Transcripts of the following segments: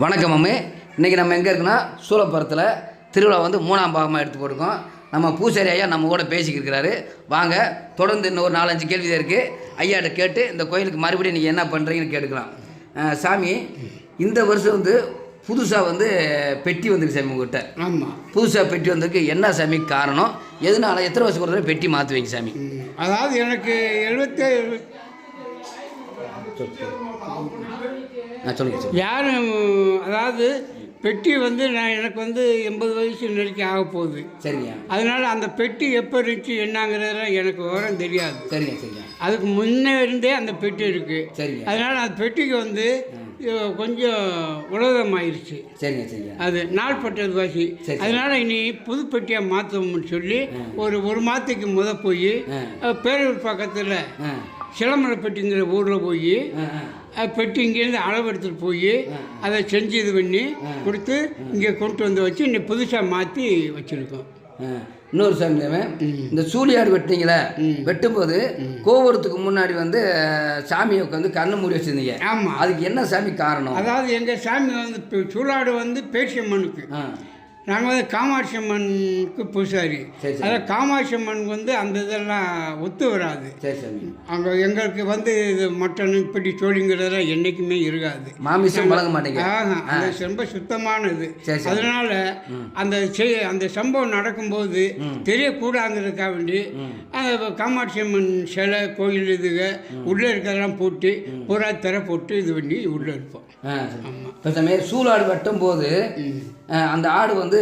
வணக்கம் அம்மு. இன்றைக்கி நம்ம எங்கே இருக்குன்னா சூலப்புரத்தில் திருவிழா வந்து மூணாம் பாகமாக எடுத்து போட்டிருக்கோம். நம்ம பூசாரி ஐயா நம்ம கூட பேசிக்கிட்டு இருக்கிறாரு. வாங்க தொடர்ந்து இன்னும் ஒரு நாலஞ்சு கேள்வி தான் இருக்குது ஐயாட்ட கேட்டு இந்த கோயிலுக்கு மறுபடியும் நீங்கள் என்ன பண்ணுறீங்கன்னு கேட்டுக்கலாம். அஹ், சாமி இந்த வருஷம் வந்து புதுசாக வந்து பெட்டி வந்திருக்கு சாமி உங்கள்கிட்ட ஆமாம் புதுசாக பெட்டி வந்திருக்கு. என்ன சாமி காரணம்? எதனால எத்தனை வருஷம் ஒரு பெட்டி மாற்றுவீங்க சாமி? அதாவது எனக்கு எழுபத்தேழு சொல்லுங்கள் யாரும் அதாவது பெட்டி வந்து நான் எனக்கு வந்து எண்பது வயசு நெருக்கி ஆக போகுது. சரிங்க. அதனால் அந்த பெட்டி எப்போ இருந்துச்சு என்னங்கிறதெல்லாம் எனக்கு விவரம் தெரியாது. சரிங்க சரிங்க. அதுக்கு முன்னே இருந்தே அந்த பெட்டி இருக்குது சரிங்க. அதனால் அந்த பெட்டிக்கு வந்து கொஞ்சம் உலகமாயிருச்சு. சரிங்க சரிங்க. அது நாள்பட்டது வாசி. அதனால இனி புது பெட்டியாக மாற்றணும்னு சொல்லி ஒரு ஒரு மாதத்துக்கு முத போய். பேரூர் பக்கத்தில் ஆ. சிலமலைப்பட்டிங்கிற ஊரில் போய் பெட்டி இங்கேருந்து அளவு எடுத்துகிட்டு போய் அதை செஞ்சு இது பண்ணி கொடுத்து இங்கே கொண்டு வந்து வச்சு இன்னைக்கு புதுசாக மாற்றி வச்சுருக்கோம். இன்னொரு சாமி இந்த சூழியாடு வெட்டினீங்களே வெட்டும்போது கோபுரத்துக்கு முன்னாடி வந்து சாமியை உட்காந்து கண்ணு மூடி வச்சிருந்தீங்க. ஆமாம் அதுக்கு என்ன சாமி காரணம்? அதாவது எங்கள் சாமி வந்து சூளாடு வந்து பேச்சியம்மனுக்கு நாங்கள் வந்து காமாட்சி அம்மனுக்கு பூசாரி. சரி, சரி. அதான் காமாட்சி அம்மனுக்கு வந்து அந்த இதெல்லாம் ஒத்து வராது. அங்கே எங்களுக்கு வந்து இது மட்டன் இப்படி சோழிங்கிறதெல்லாம் என்றைக்குமே இருக்காது. மாமிசம் வழங்க மாட்டீங்க. அது ரொம்ப சுத்தமானது. அதனால அந்த செய் அந்த சம்பவம் நடக்கும்போது தெரியக்கூடாதுங்கிறதுக்காக வேண்டி காமாட்சி அம்மன் சிலை கோயில் இதுக உள்ளே இருக்கிறதெல்லாம் போட்டு பூரா திரை போட்டு இது பண்ணி உள்ளே இருப்போம். ஆ சரி. இப்போ சாமி சூழாடு வெட்டும் போது அந்த ஆடு வந்து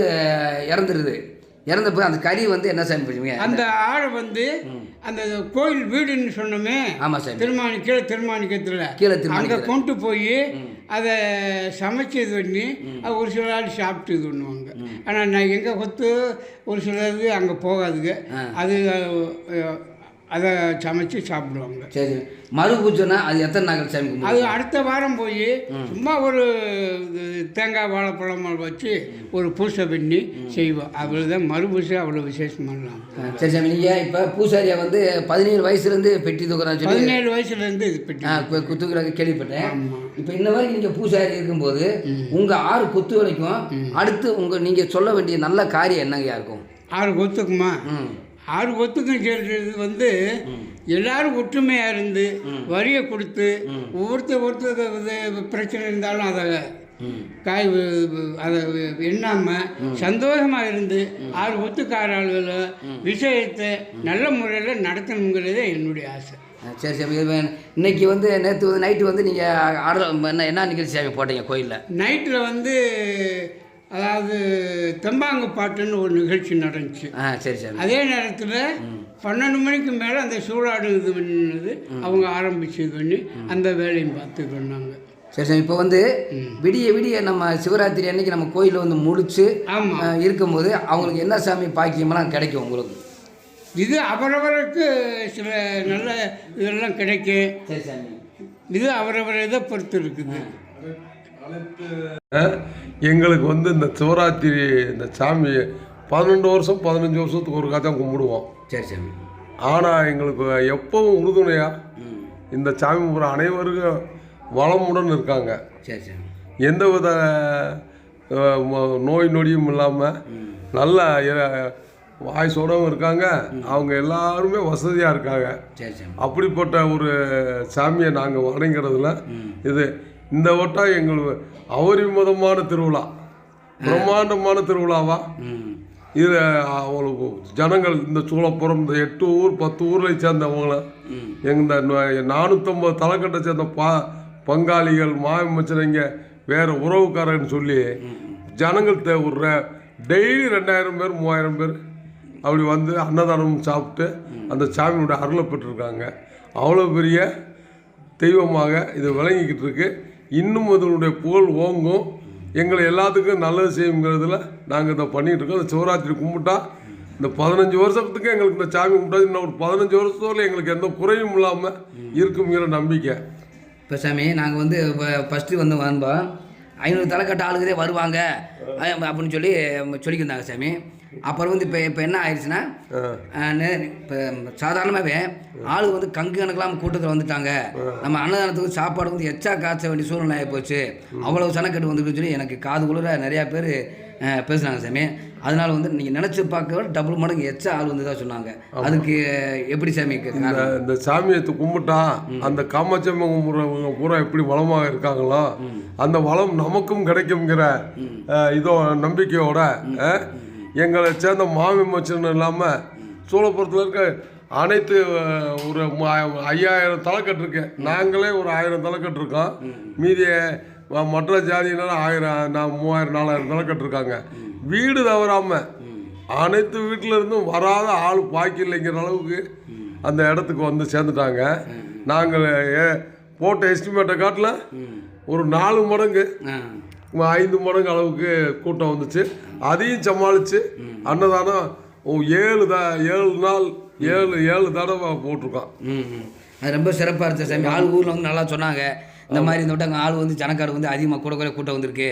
இறந்துருது. இறந்த போது அந்த கறி வந்து என்ன சாமி பண்ணுவீங்க அந்த ஆடை வந்து அந்த கோயில் வீடுன்னு சொன்னோமே ஆமாம் சாமி. திருமானி கீழே திருமாணிக்கத்தில். கீழே அங்கே கொண்டு போய் அதை சமைச்சு இது பண்ணி ஒரு சில ஆள் சாப்பிட்டு இது பண்ணுவாங்க ஆனால் நான் எங்கே கொத்து ஒரு சிலது அங்கே போகாதுங்க. அது அதை சமைச்சு சாப்பிடுவாங்க. சரி. மறு பூஜைனா அது எத்தனை நாள் சாமி? அது அடுத்த வாரம் போய் சும்மா ஒரு தேங்காய் வாழைப்பழம் வச்சு ஒரு பூசை பண்ணி செய்வோம். அவ்வளோதான் மறு பூசை அவ்வளோ விசேஷம் பண்ணலாம் சரி சாமி. நீங்கள் இப்போ பூசாரியா வந்து பதினேழு வயசுலேருந்து பெட்டி சொல்லி பதினேழு வயசுலேருந்து இது பெட்டி ஆ, கேள்விப்பட்டேன். இப்போ இன்ன வரைக்கும் நீங்கள் பூசாரி இருக்கும்போது உங்கள் ஆறு குத்து வரைக்கும் அடுத்து உங்கள் நீங்கள் சொல்ல வேண்டிய நல்ல காரியம் என்னங்கய்யா இருக்கும்? ஆறு கொத்துக்குமா? ம் ஆறு கொத்துக்கும் சேர்றது வந்து எல்லாரும் ஒற்றுமையாக இருந்து வரியை கொடுத்து ஒவ்வொருத்தர் ஒருத்தர் பிரச்சனை இருந்தாலும் அதை காய் அதை எண்ணாமல் சந்தோஷமாக இருந்து ஆறு ஒத்துக்கார ஆளுகளை விஷயத்தை நல்ல முறையில் நடத்தணுங்கிறதே என்னுடைய ஆசை. சரி வேணும். இன்னைக்கு வந்து நேற்று வந்து நைட்டு வந்து நீங்கள் ஆர்டர் என்ன என்ன நிகழ்ச்சி சாமி போட்டீங்க கோயிலில்? நைட்டில் வந்து அதாவது தெம்பாங்கு பாட்டுன்னு ஒரு நிகழ்ச்சி நடந்துச்சு. ஆ சரி சாமி அதே நேரத்தில் பன்னெண்டு மணிக்கு மேலே அந்த சூழாடு இது பண்ணது அவங்க ஆரம்பிச்சு இது பண்ணி அந்த வேலையும் பார்த்து பண்ணாங்க சரி சாமி இப்போ வந்து விடிய விடிய நம்ம சிவராத்திரி அன்னைக்கு நம்ம கோயிலில் வந்து முடிச்சு இருக்கும்போது அவங்களுக்கு என்ன சாமி பாக்கியமெல்லாம் கிடைக்கும் உங்களுக்கு? இது அவரவருக்கு சில நல்ல இதெல்லாம் கிடைக்கும். சரி இது அவரவர் இதை பொறுத்து இருக்குது. எங்களுக்கு வந்து இந்த சிவராத்திரி இந்த சாமியை பன்னெண்டு வருஷம் பதினஞ்சு வருஷத்துக்கு ஒரு தான் கும்பிடுவோம். சரி சாமி ஆனால் எங்களுக்கு எப்பவும் உறுதுணையாக இந்த சாமி கும்பிட்ற அனைவருக்கும் வளமுடன் இருக்காங்க. சரி சாமி எந்த வித நோய் நொடியும் இல்லாமல் நல்ல வாய்ஸோடவும் இருக்காங்க. அவங்க எல்லாருமே வசதியாக இருக்காங்க. சாமி அப்படிப்பட்ட ஒரு சாமியை நாங்கள் வணங்குறதுல இது இந்த வட்டம் எங்களுக்கு அபரிமிதமான திருவிழா. பிரம்மாண்டமான திருவிழாவா? இது அவங்களுக்கு ஜனங்கள் இந்த சூளப்புறம் இந்த எட்டு ஊர் பத்து ஊர்களை சேர்ந்தவங்கள எங்க இந்த நானூற்றம்பது தலைக்கட்டை சேர்ந்த பா பங்காளிகள் மாமி மச்சனைங்க வேற உறவுக்காரன்னு சொல்லி ஜனங்கள் தே ஒரு டெய்லி ரெண்டாயிரம் பேர் மூவாயிரம் பேர் அப்படி வந்து அன்னதானம் சாப்பிட்டு அந்த சாமியோட அருளை பெற்றிருக்காங்க. அவ்வளோ பெரிய தெய்வமாக இது விளங்கிக்கிட்டு இருக்கு. இன்னும் அதனுடைய புகழ் ஓங்கும். எங்களை எல்லாத்துக்கும் நல்லது செய்யுங்கிறதுல நாங்கள் இதை பண்ணிகிட்டு இருக்கோம். இந்த சிவராத்திரி கும்பிட்டா இந்த பதினஞ்சு வருஷத்துக்கு எங்களுக்கு இந்த சாமி கும்பிட்டா இன்னும் ஒரு பதினஞ்சு வருஷத்துல எங்களுக்கு எந்த குறையும் இல்லாமல் இருக்குங்கிற நம்பிக்கை. இப்போ சாமி நாங்கள் வந்து ஃபஸ்ட்டு வந்து வந்தோம். ஐநூறு தலைக்கட்ட ஆளுகளே வருவாங்க. அப்படின்னு சொல்லி சொல்லியிருந்தாங்க சாமி. அப்புறம் வந்து இப்போ இப்போ என்ன ஆயிடுச்சுன்னா இப்போ சாதாரணமாகவே ஆளு வந்து கங்கு கணக்கெல்லாம் கூட்டத்தில் வந்துட்டாங்க. நம்ம அன்னதானத்துக்கு சாப்பாடு வந்து எச்சா காய்ச்ச வேண்டிய சூழ்நிலை ஆகி போச்சு அவ்வளவு சனக்கட்டு வந்துருக்குன்னு சொல்லி எனக்கு காது குளிர நிறையா பேர் பேசுனாங்க சாமி. அதனால வந்து நீங்கள் நினச்சி பார்க்க டபுள் மடங்கு எச்சா ஆள் வந்து தான் சொன்னாங்க. அதுக்கு எப்படி சாமி இந்த சாமியை கும்பிட்டா அந்த காமாட்சியம்மா கும்பிட்றவங்க பூரா எப்படி வளமாக இருக்காங்களோ அந்த வளம் நமக்கும் கிடைக்குங்கிற இதோ நம்பிக்கையோட எங்களை சேர்ந்த மாமி மச்சன் இல்லாமல் சூளப்புறத்தில் இருக்க அனைத்து ஒரு ஐயாயிரம் தலைக்கட்டு இருக்கு. நாங்களே ஒரு ஆயிரம் தலைக்கட்டு இருக்கோம். மீதி மற்ற ஜாதியினால ஆயிரம் நான் மூவாயிரம் நாலாயிரம் தலைக்கட்டு இருக்காங்க. வீடு தவறாமல் அனைத்து வீட்டில இருந்தும் வராத ஆள் பாக்கி இல்லைங்கிற அளவுக்கு அந்த இடத்துக்கு வந்து சேர்ந்துட்டாங்க. நாங்கள் ஏ- போட்ட எஸ்டிமேட்டை காட்டில் ஒரு நாலு மடங்கு ஐந்து மடங்கு அளவுக்கு கூட்டம் வந்துச்சு. அதையும் சமாளித்து அன்னதானம் ஓ, ஏழு த ஏழு நாள் ஏழு ஏழு தடவை போட்டிருக்கோம். ம் அது ரொம்ப சிறப்பாக இருந்துச்சு சாமி. ஆள் ஊரில் வந்து நல்லா சொன்னாங்க. இந்த மாதிரி இந்த விட்டாங்க ஆள் வந்து ஜனக்காடு வந்து அதிகமாக கூட கூட கூட்டம் வந்திருக்கு.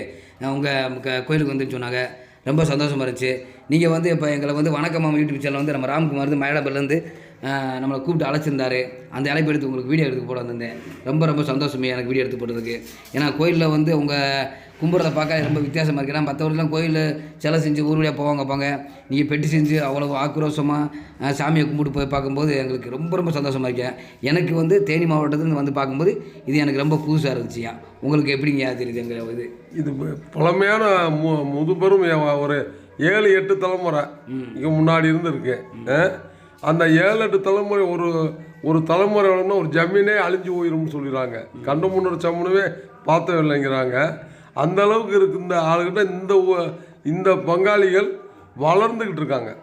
உங்கள் கோயிலுக்கு வந்துன்னு சொன்னாங்க. ரொம்ப சந்தோஷமாக இருந்துச்சு. நீங்கள் வந்து இப்போ எங்களை வந்து வணக்கம் யூடியூப் சேனல் வந்து நம்ம ராம்குமார் வந்து மயிலாப்பூர்லேருந்து நம்மளை கூப்பிட்டு அழைச்சிருந்தாரு. அந்த அழைப்பு எடுத்து உங்களுக்கு வீடியோ எடுத்து போட வந்திருந்தேன். ரொம்ப ரொம்ப சந்தோஷமே எனக்கு வீடியோ எடுத்து போட்டதுக்கு. ஏன்னா கோயிலில் வந்து உங்கள் கும்புறதை பார்க்க ரொம்ப வித்தியாசமாக இருக்குது ஏன்னா மற்றவர்கள்லாம் கோயில் சிலை செஞ்சு ஊர் வழியாக போவாங்க பாங்க. நீங்கள் பெட்டி செஞ்சு அவ்வளோ ஆக்ரோஷமாக சாமியை கும்பிட்டு போய் பார்க்கும்போது எங்களுக்கு ரொம்ப ரொம்ப சந்தோஷமாக இருக்கேன் எனக்கு வந்து தேனி மாவட்டத்துலேருந்து வந்து பார்க்கும்போது இது எனக்கு ரொம்ப புதுசாக இருந்துச்சுயா? உங்களுக்கு எப்படிங்க தெரியுது எங்கள் இது? இது பழமையான மு முதுபெரும் ஒரு ஏழு எட்டு தலைமுறை இங்கே முன்னாடி இருந்து இருக்கு அஹ், அந்த ஏழு எட்டு தலைமுறை ஒரு ஒரு தலைமுறை வளர்ந்தா ஒரு ஜமீனே அழிஞ்சு போயிரும்னு சொல்லிடுறாங்க. கண்டு முன்னோட சமூகமே பார்த்தது இல்லைங்கிறாங்க அந்த அளவுக்கு இருக்கு இந்த ஆளுகிட்ட இந்த ஊ- இந்த பங்காளிகள் வளர்ந்துக்கிட்டு இருக்காங்க.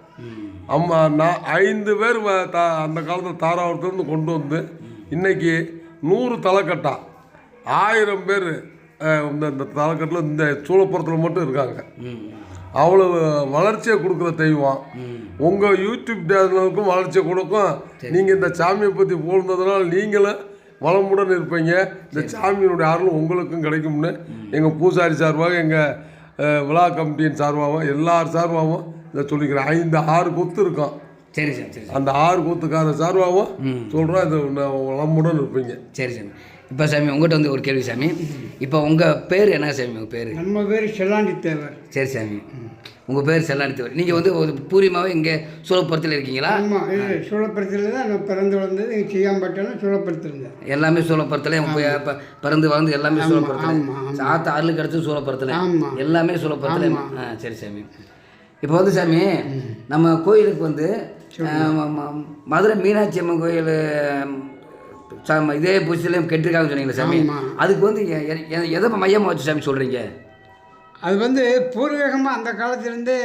அம்மா நான் ஐந்து பேர் வ- அந்த காலத்தில் தாராவரத்துலேருந்து கொண்டு வந்து இன்றைக்கி நூறு தலைக்கட்டா ஆயிரம் பேர் இந்த இந்த தலைக்கட்டில் இந்த சூழப்புறத்தில் மட்டும் இருக்காங்க. அவ்வளவு வளர்ச்சியை கொடுக்குற தெய்வம். உங்கள் யூடியூப் சேனலுக்கும் வளர்ச்சியை கொடுக்கும். நீங்கள் இந்த சாமியை பற்றி போனதுனால நீங்களும் வளமுடன் இருப்பீங்க. இந்த சாமியினுடைய அருள் உங்களுக்கும் கிடைக்கும்னு எங்கள் பூசாரி சார்பாக எங்கள் விழா கமிட்டியின் சார்பாகவும் எல்லார் சார்பாகவும் இதை சொல்லிக்கிறேன். ஐந்து ஆறு கொத்து இருக்கும். சரி சார் சரி சார். அந்த ஆறு கொத்துக்கார சார்பாகவும் சொல்கிறோம் இது வளமுடன் இருப்பீங்க. சரி சாமி இப்போ சாமி உங்கள்கிட்ட வந்து ஒரு கேள்வி சாமி. இப்போ உங்கள் பேர் என்ன சாமி உங்கள் பேர்? நம்ம பேர் செல்லாண்டி தேவர் சரி சாமி. உங்கள் பேர் செல்லாணித்தவர் நீங்கள் வந்து ஒரு பூர்வீகமாகவே இங்கே சூழப்புறத்தில் இருக்கீங்களா? ஆமாம் இது சூழப்பரத்தில் தான் நான் பிறந்து வளர்ந்தது. இங்கே செய்யாம்பட்டேன்னா சூழப்பரத்தில் இருந்தேன் எல்லாமே சூழப்புறத்தில் இப்போ பிறந்து வளர்ந்து எல்லாமே சூழப்புறத்தில். சாத்த அருள் கிடச்சி சூழப்புறத்தில். எல்லாமே சூழப்புறத்தில் ஆ சரி சாமி. இப்போ வந்து சாமி நம்ம கோயிலுக்கு வந்து மதுரை மீனாட்சி அம்மன் கோயில் இதே புதுசிலையும் கெட்டிருக்காங்கன்னு சொன்னீங்களே சாமி. அதுக்கு வந்து எதை மையமாக வச்சு சாமி சொல்கிறீங்க அது வந்து பூர்வீகமாக அந்த காலத்துலேருந்தே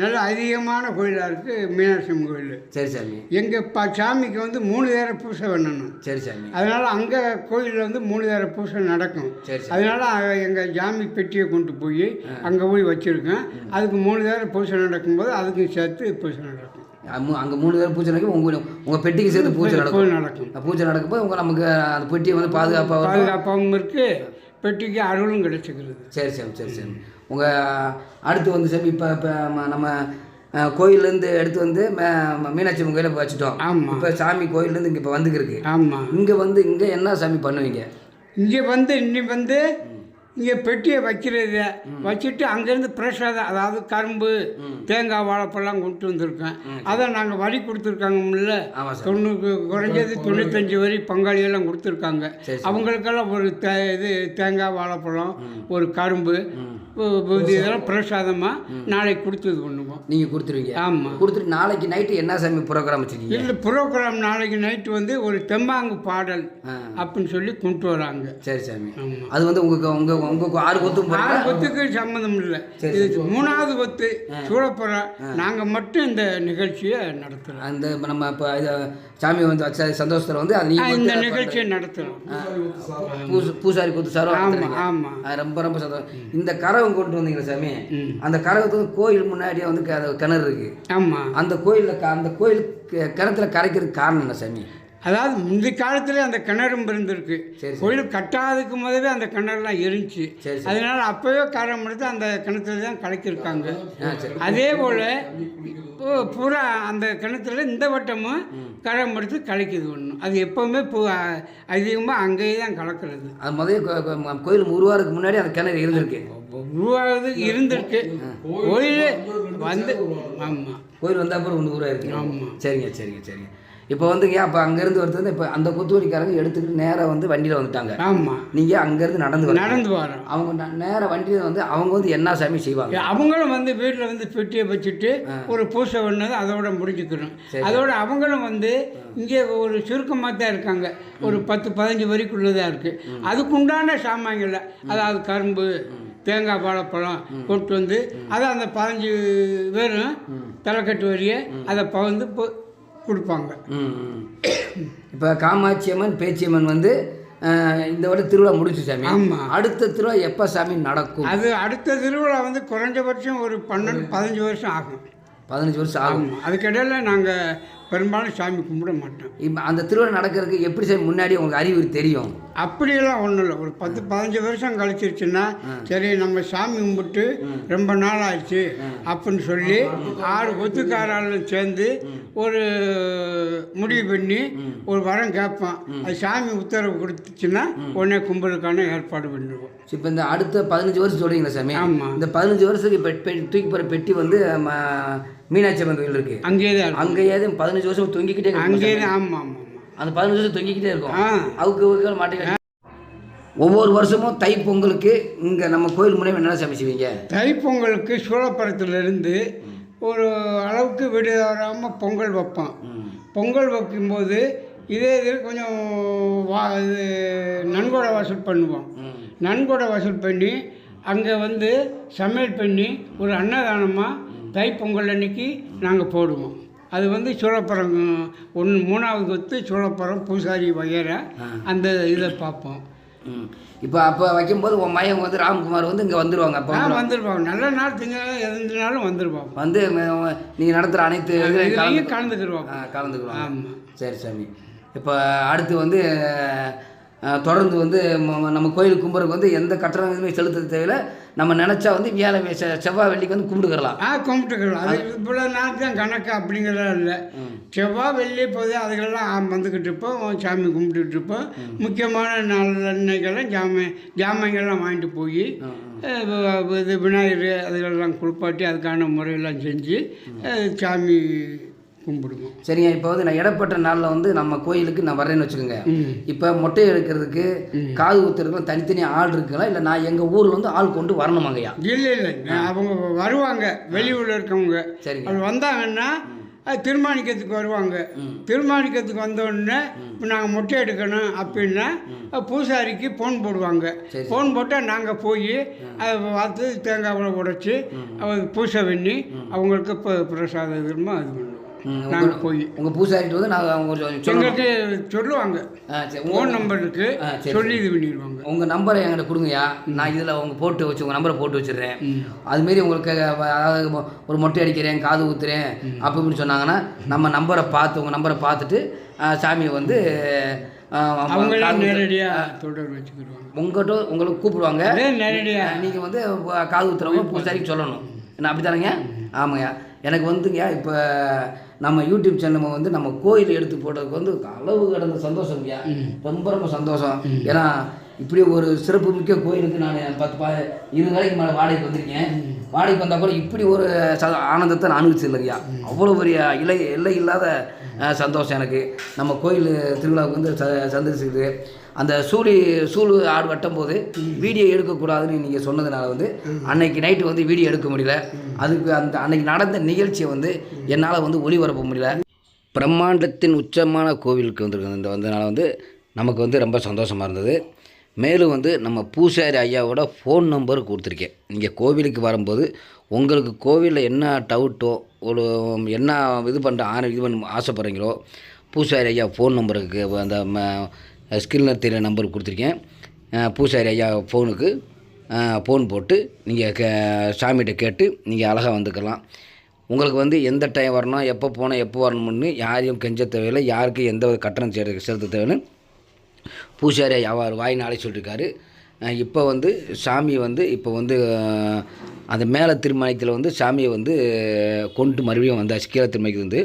நல்ல அதிகமான கோயிலாக இருக்குது மீனாட்சி அம்மன் கோயில். சரி சாமி. எங்கள் ப சாமிக்கு வந்து மூணு நேர பூசை பண்ணணும். சரி சாமி. அதனால் அங்கே கோயிலில் வந்து மூணு நேர பூசை நடக்கும். சரி சாமி. அதனால் எங்கள் ஜாமி பெட்டியை கொண்டு போய் அங்கே போய் வச்சுருக்கேன். அதுக்கு மூணு நேரம் பூஜை நடக்கும்போது அதுக்கும் சேர்த்து பூஜை நடக்கும். அங்கே மூணு பேர் பூஜை நடக்கும் உங்கள் உங்கள் பெட்டிக்கு சேர்த்து பூஜை நடக்கும். நடக்கும். பூஜை நடக்கும்போது உங்கள் நமக்கு அந்த பெட்டியை வந்து பாதுகாப்பாக. பாதுகாப்பாகவும் இருக்குது பெட்டிக்கு அருளும் கிடைச்சிக்கிறது. சரி சாமி சரி சாமி உங்கள் அடுத்து வந்து சாமி இப்போ இப்போ நம்ம அஹ், கோயில்லேருந்து எடுத்து வந்து மீனாட்சி அம்மன் கோயிலை வச்சுட்டோம். ஆமா. இப்போ சாமி கோயில்லேருந்து இங்கே இப்போ வந்துக்கிருக்கு ஆமாம் இங்கே வந்து இங்கே என்ன சாமி பண்ணுவீங்க? இங்கே வந்து இன்னி வந்து இங்கே பெட்டியை வைக்கிறது வச்சுட்டு அங்கேருந்து பிரசாதம் அதாவது கரும்பு தேங்காய் வாழைப்பழம் கொண்டு வந்திருக்கேன். அதை நாங்கள் வரி கொடுத்துருக்காங்கல்ல ஆமாம் சார். தொண்ணூறு குறைஞ்சது தொண்ணூத்தஞ்சு வரி பங்காளியெல்லாம் கொடுத்துருக்காங்க. அவங்களுக்கெல்லாம் ஒரு தே இது தேங்காய் வாழைப்பழம் ஒரு கரும்பு இதெல்லாம் பிரசாதமாக நாளைக்கு கொடுத்தது பண்ணுவோம் நீங்கள் கொடுத்துருவீங்க. ஆமாம் கொடுத்துட்டு நாளைக்கு நைட்டு என்ன சாமி ப்ரோக்ராம் வச்சுருக்கீங்க? இல்லை ப்ரோக்ராம் நாளைக்கு நைட்டு வந்து ஒரு தெம்மாங்கு பாடல் அப்படின்னு சொல்லி கொண்டு வராங்க. சரி சாமி. அது வந்து உங்களுக்கு உங்கள் உங்கள் ஆறு கொத்தும் ஆறு கொத்துக்கு சம்மந்தம் இல்லை. இது மூணாவது கொத்து சூழப்புறம் நாங்கள் மட்டும் இந்த நிகழ்ச்சியை நடத்துகிறோம் அந்த நம்ம இப்போ இதை சாமி வந்து வச்ச சந்தோஷத்தில் வந்து அது இந்த நிகழ்ச்சியை நடத்துகிறோம் பூச பூசாரி கூத்து சாரோ ஆமாம் ஆமாம் ரொம்ப ரொம்ப சந்தோஷம். இந்த கரகம் கொண்டு வந்தீங்களா சாமி. அந்த கரகத்துக்கு கோயில் முன்னாடியே வந்து கிணறு இருக்கு. ஆமாம் அந்த கோயிலில் அந்த கோயில் கிணத்துல கரைக்கிறதுக்கு காரணம் என்ன சாமி? அதாவது முந்தி காலத்துல அந்த கிணறும் இருந்திருக்கு. கோயில் கட்டாததுக்கு முதவே அந்த கிணறுலாம் இருந்துச்சு. அதனால அப்போவே காரம் எடுத்து அந்த கிணத்துல தான் கலக்கியிருக்காங்க அதே போல் பூரா அந்த கிணத்துல இந்த வட்டமும் கரம் எடுத்து கலக்கிது ஒன்று அது எப்போவுமே பூ அதிகமாக அங்கேயே தான் கலக்கிறது. அது முதல்ல கோயில் உருவாருக்கு முன்னாடி அந்த கிணறு இருந்திருக்கு. உருவாகுது இருந்திருக்கு. கோயில் வந்து ஆமாம் கோயில் வந்த அப்புறம் ஒன்று உருவாயிருக்கு ஆமா. சரிங்க சரிங்க சரிங்க. இப்போ வந்துங்க அப்போ அங்கேருந்து வருது இப்போ அந்த கொத்துவலிக்காரங்க எடுத்துக்கிட்டு நேராக வந்து வண்டியில் வந்துட்டாங்க. ஆமாம் நீங்கள் அங்கேருந்து நடந்து. நடந்து வரோம் அவங்க ந- நேரா வண்டியில் வந்து அவங்க வந்து என்ன சாமி செய்வாங்க? அவங்களும் வந்து வீட்டில் வந்து பெட்டியை வச்சுட்டு ஒரு பூசை பண்ணது அதோட முடிஞ்சுக்கணும் அதோட அவங்களும் வந்து இங்கே ஒரு சுருக்கமாக தான் இருக்காங்க. ஒரு பத்து பதினஞ்சு வரைக்குள்ளே தான் இருக்குது அதுக்குண்டான சாமான்களை அதாவது கரும்பு தேங்காய் வாழைப்பழம் கொண்டு வந்து அதை அந்த பதினஞ்சு பேரும் தலைக்கட்டு வரிய அதை பகிர்ந்து கொடுப்பாங்க. இப்போ காமாட்சி அம்மன் பேச்சியம்மன் வந்து இந்த வாட்டி திருவிழா முடிச்சு சாமி. ஆமா. அடுத்த திருவிழா எப்போ சாமி நடக்கும்? அது அடுத்த திருவிழா வந்து குறைஞ்சபட்சம் ஒரு பன்னெண்டு பதினஞ்சு வருஷம் ஆகும். பதினஞ்சு வருஷம் ஆகும். ஆமாம் அதுக்கிடையில் நாங்கள் பெரும்பாலும் சாமி கும்பிட மாட்டோம் இப்போ அந்த திருவிழா நடக்கிறதுக்கு எப்படி சாமி முன்னாடி உங்களுக்கு அறிவு தெரியும்? அப்படியெல்லாம் ஒன்றும் இல்லை. ஒரு பத்து பதினஞ்சு வருஷம் கழிச்சிருச்சுன்னா சரி நம்ம சாமி கும்பிட்டு ரொம்ப நாள் ஆயிடுச்சு அப்படின்னு சொல்லி ஆறு கொத்துக்காராலும் சேர்ந்து ஒரு முடிவு பண்ணி ஒரு வரம் கேட்போம். அது சாமி உத்தரவு கொடுத்துச்சுன்னா உடனே கும்பலுக்கான ஏற்பாடு பண்ணிடுவோம் இப்போ இந்த அடுத்த பதினஞ்சு வருஷம் சொல்றீங்களா சாமி? ஆமா. இந்த பதினஞ்சு வருஷத்துக்கு இப்போ தூக்கி போகிற பெட்டி வந்து மீனாட்சி அம்மன் கோயில் இருக்கு. அங்கேயே தான். அங்கேயாவது பதினஞ்சு வருஷம் தொங்கிக்கிட்டே அங்கேயே ஆமாம் ஆமாம் அந்த பதினஞ்சு வருஷம் தொங்கிக்கிட்டே இருக்கும். அவுக்கு அவுக்கு மாட்டேங்க ஒவ்வொரு வருஷமும் தை பொங்கலுக்கு இங்கே நம்ம கோயில் முனைவு என்ன சாமி செய்வீங்க தைப்பொங்கலுக்கு சூளப்பரத்துலேருந்து ஒரு அளவுக்கு விடாமல் பொங்கல் வைப்போம். பொங்கல் வைக்கும்போது இதே இது கொஞ்சம் வா இது நன்கொடை வசூல் பண்ணுவோம். நன்கொடை வசூல் பண்ணி அங்கே வந்து சமையல் பண்ணி ஒரு அன்னதானமாக தைப்பொங்கல் அன்னைக்கு நாங்கள் போடுவோம். அது வந்து சூளப்பரம் ஒன்று மூணாவது கொத்து சூளப்பரம் பூசாரி வகையற அந்த இதை பார்ப்போம். இப்போ அப்போ வைக்கும்போது உன் மயம் வந்து ராம்குமார் வந்து இங்கே வந்துருவாங்க அப்போ வந்துருப்பாங்க நல்ல நாள் திங்கள் எதுனாலும் வந்துருப்பாங்க வந்து நீங்கள் நடத்துகிற அனைத்து இதுலையும் கலந்து இதுலேயும் கலந்துக்கிடுவாங்க ஆ, கலந்துக்குறோம் ஆமாம் சரி சாமி இப்போ அடுத்து வந்து தொடர்ந்து வந்து நம்ம கோயில் கும்புறதுக்கு வந்து எந்த கட்டணம் எதுவுமே செலுத்த தேவையில்ல. நம்ம நினச்சா வந்து வியாழ செவ்வாய் வெள்ளிக்கு வந்து கும்பிட்டுக்கலாம் ஆ கும்பிட்டுக்கலாம் அது இவ்வளோ நாள் தான் கணக்கு அப்படிங்கிறதெல்லாம் இல்லை. செவ்வாய் வெள்ளி போது அதுக்கெல்லாம் வந்துக்கிட்டு இருப்போம். சாமி கும்பிட்டுட்டு இருப்போம். முக்கியமான அன்னைக்கெல்லாம் ஜாம ஜாமான்கள்லாம் வாங்கிட்டு போய் இது விநாயகர் அதுகளெல்லாம் குளிப்பாட்டி அதுக்கான முறையெல்லாம் செஞ்சு சாமி கும்பிடுவோம். சரிங்க இப்போ வந்து நான் இடப்பட்ட நாளில் வந்து நம்ம கோயிலுக்கு நான் வரேன்னு வச்சுக்கோங்க. இப்போ மொட்டை எடுக்கிறதுக்கு காது ஊத்துறதுக்கு தனித்தனி ஆள் இருக்குங்களா? இல்லை நான் எங்கள் ஊரில் வந்து ஆள் கொண்டு வரணுமாங்கய்யா இல்லை இல்லை அவங்க வருவாங்க. வெளியூரில் இருக்கவங்க. சரிங்க. அது வந்தாங்கன்னா அது தீர்மானிக்கிறதுக்கு வருவாங்க. தீர்மானிக்கிறதுக்கு வந்தோடனே நாங்கள் மொட்டை எடுக்கணும் அப்படின்னா பூசாரிக்கு ஃபோன் போடுவாங்க. சரி. ஃபோன் போட்டால் நாங்கள் போய் அதை பார்த்து தேங்காவை உடைச்சி அவங்க பூசை பண்ணி அவங்களுக்கு இப்போ பிரசாத விரும்ப அது பண்ணுவோம் ம், நாங்கள் போய் உங்கள் பூசாரிட்டு வந்து ஒரு சொல்லணும் எங்களுக்கு சொல்லுவாங்க. ஃபோன் நம்பர் இருக்கு ஆ, சரி, சொல்லி இது பண்ணிடுவாங்க. உங்கள் நம்பரை என்கிட்ட கொடுங்கய்யா. நான் இதில் உங்க போட்டு வச்சு உங்கள் நம்பரை போட்டு வச்சிடுறேன். அதுமாரி உங்களுக்கு அதாவது ஒரு மொட்டை அடிக்கிறேன் காது ஊத்துறேன் அப்படி இப்படின்னு சொன்னாங்கன்னா நம்ம நம்பரை பார்த்து உங்கள் நம்பரை பார்த்துட்டு சாமியை வந்து உங்கள்கிட்ட உங்களுக்கு கூப்பிடுவாங்க. நீங்கள் வந்து காது ஊத்துறவங்க பூசாரிக்கு சொல்லணும். என்ன அப்படி தானேங்க ஆமாங்க எனக்கு வந்துங்க இப்போ நம்ம யூடியூப் சேனல் வந்து நம்ம கோயில் எடுத்து போட்டதுக்கு வந்து அளவு கடந்த சந்தோஷம்யா ரொம்ப ரொம்ப சந்தோஷம். ஏன்னா இப்படி ஒரு சிறப்பு மிக்க கோயிலுக்கு நான் பத்து பா இருபது நாளைக்கு மேலே வாடகைக்கு வந்திருக்கேன். வாடகைக்கு வந்தால் கூட இப்படி ஒரு ச ஆனந்தத்தை நான் அனுபவிச்சது அவ்வளோ பெரிய இலை எல்லை இல்லாத சந்தோஷம் எனக்கு. நம்ம கோயில் திருவிழாவுக்கு வந்து ச சந்திரிச்சுக்குது அந்த சூழி சூழ் ஆடு வெட்டும்போது வீடியோ எடுக்கக்கூடாதுன்னு நீங்கள் சொன்னதுனால வந்து அன்னைக்கு நைட்டு வந்து வீடியோ எடுக்க முடியல. அதுக்கு அந்த அன்னைக்கு நடந்த நிகழ்ச்சியை வந்து என்னால் வந்து ஒளிபரப்ப முடியல. பிரம்மாண்டத்தின் உச்சமான கோவிலுக்கு வந்திருக்க இந்த வந்ததுனால வந்து நமக்கு வந்து ரொம்ப சந்தோஷமாக இருந்தது. மேலும் வந்து நம்ம பூசாரி ஐயாவோட ஃபோன் நம்பர் கொடுத்துருக்கேன். நீங்கள் கோவிலுக்கு வரும்போது உங்களுக்கு கோவிலில் என்ன டவுட்டோ ஒரு என்ன இது பண்ணுற ஆர இது பண்ண ஆசைப்பட்றீங்களோ பூசாரி ஐயா ஃபோன் நம்பருக்கு அந்த ஸ்கிரீனில் தெரிய நம்பர் கொடுத்துருக்கேன். பூசாரி ஐயா ஃபோனுக்கு ஃபோன் போட்டு நீங்கள் கே சாமிகிட்ட கேட்டு நீங்கள் அழகாக வந்துக்கலாம். உங்களுக்கு வந்து எந்த டைம் வரணும் எப்போ போனால் எப்போ வரணும்னு யாரையும் கெஞ்ச தேவையில்லை. யாருக்கும் எந்த ஒரு கட்டணம் செலுத்த செலுத்த தேவையில்லை பூசாரி அவர் வாய் நாளை சொல்லியிருக்காரு இப்போ வந்து சாமி வந்து இப்போ வந்து அந்த மேலே திருமணத்தில் வந்து சாமியை வந்து கொண்டு மறுபடியும் வந்தாச்சு கீழே திருமணிக்கு வந்து.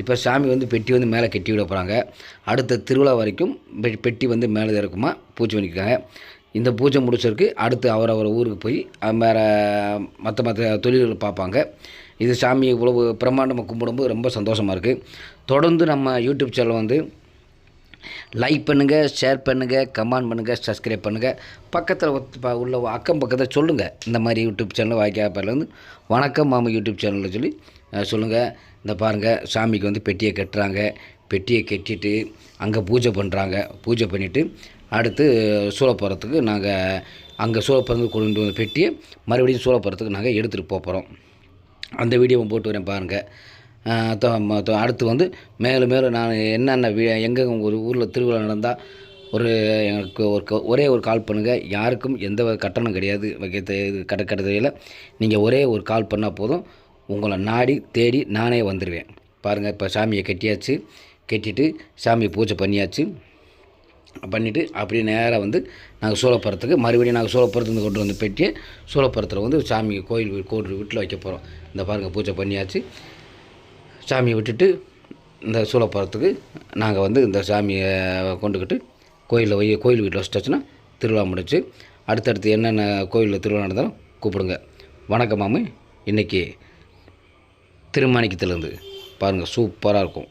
இப்போ சாமி வந்து பெட்டி வந்து மேலே கட்டி விட போகிறாங்க அடுத்த திருவிழா வரைக்கும் பெட்டி வந்து மேலே இருக்குமா பூஜை பண்ணியிருக்காங்க இந்த பூஜை முடிச்சதுக்கு அடுத்து அவர் அவர் ஊருக்கு போய் வேறு மற்ற மற்ற தொழில்கள் பார்ப்பாங்க. இது சாமி இவ்வளவு பிரம்மாண்டமாக கும்பிடும்போது ரொம்ப சந்தோஷமாக இருக்குது தொடர்ந்து நம்ம யூடியூப் சேனல் வந்து லைக் பண்ணுங்கள் ஷேர் பண்ணுங்கள் கமெண்ட் பண்ணுங்கள் சப்ஸ்கிரைப் பண்ணுங்கள் பக்கத்தில் உள்ள அக்கம் பக்கத்தில் சொல்லுங்கள் இந்த மாதிரி யூடியூப் சேனல் வாய்க்காப்பிலேருந்து வணக்கம் மாமா யூடியூப் சேனலில் சொல்லி சொல்லுங்கள் இந்த பாருங்கள் சாமிக்கு வந்து பெட்டியை கட்டுறாங்க. பெட்டியை கட்டிட்டு அங்கே பூஜை பண்ணுறாங்க பூஜை பண்ணிவிட்டு அடுத்து சூளப்புறத்துக்கு நாங்கள் அங்கே சூளப்புறந்து கொண்டு வந்த பெட்டியை மறுபடியும் சூளப்புறத்துக்கு நாங்கள் எடுத்துகிட்டு போகிறோம் அந்த வீடியோவை போட்டு வரேன் பாருங்கள் அடுத்து வந்து மேலும் மேலும் நான் என்னென்ன வீ எங்கே ஒரு ஊரில் திருவிழா நடந்தால் ஒரு எனக்கு ஒரு க- ஒரே ஒரு கால் பண்ணுங்கள் யாருக்கும் எந்த கட்டணம் கிடையாது. வைக்க நீங்கள் ஒரே ஒரு கால் பண்ணால் போதும். உங்களை நாடி தேடி நானே வந்துடுவேன் பாருங்கள் இப்போ சாமியை கட்டியாச்சு. கட்டிட்டு சாமியை பூஜை பண்ணியாச்சு. பண்ணிவிட்டு அப்படியே நேராக வந்து நாங்கள் சூளப்புறத்துக்கு மறுபடியும் நாங்கள் சூளப்புறத்துலேருந்து கொண்டு வந்து பெட்டியை சூளப்புறத்தில் வந்து சாமி கோயில் வீ- வீட்டில் வைக்க போகிறோம். இந்த பாருங்கள் பூஜை பண்ணியாச்சு. சாமியை விட்டுட்டு இந்த சூளப்புறத்துக்கு நாங்கள் வந்து இந்த சாமியை கொண்டுக்கிட்டு கோயிலில் போய் கோயில் வீட்டில் வச்சுட்டாச்சுன்னா திருவிழா முடிச்சு அடுத்தடுத்து என்னென்ன கோயிலில் திருவிழா நடந்தாலும் கூப்பிடுங்க. வணக்கம் மாமு. இன்றைக்கி திருமாணிக்கத்துலேருந்து பாருங்கள் சூப்பராக இருக்கும்.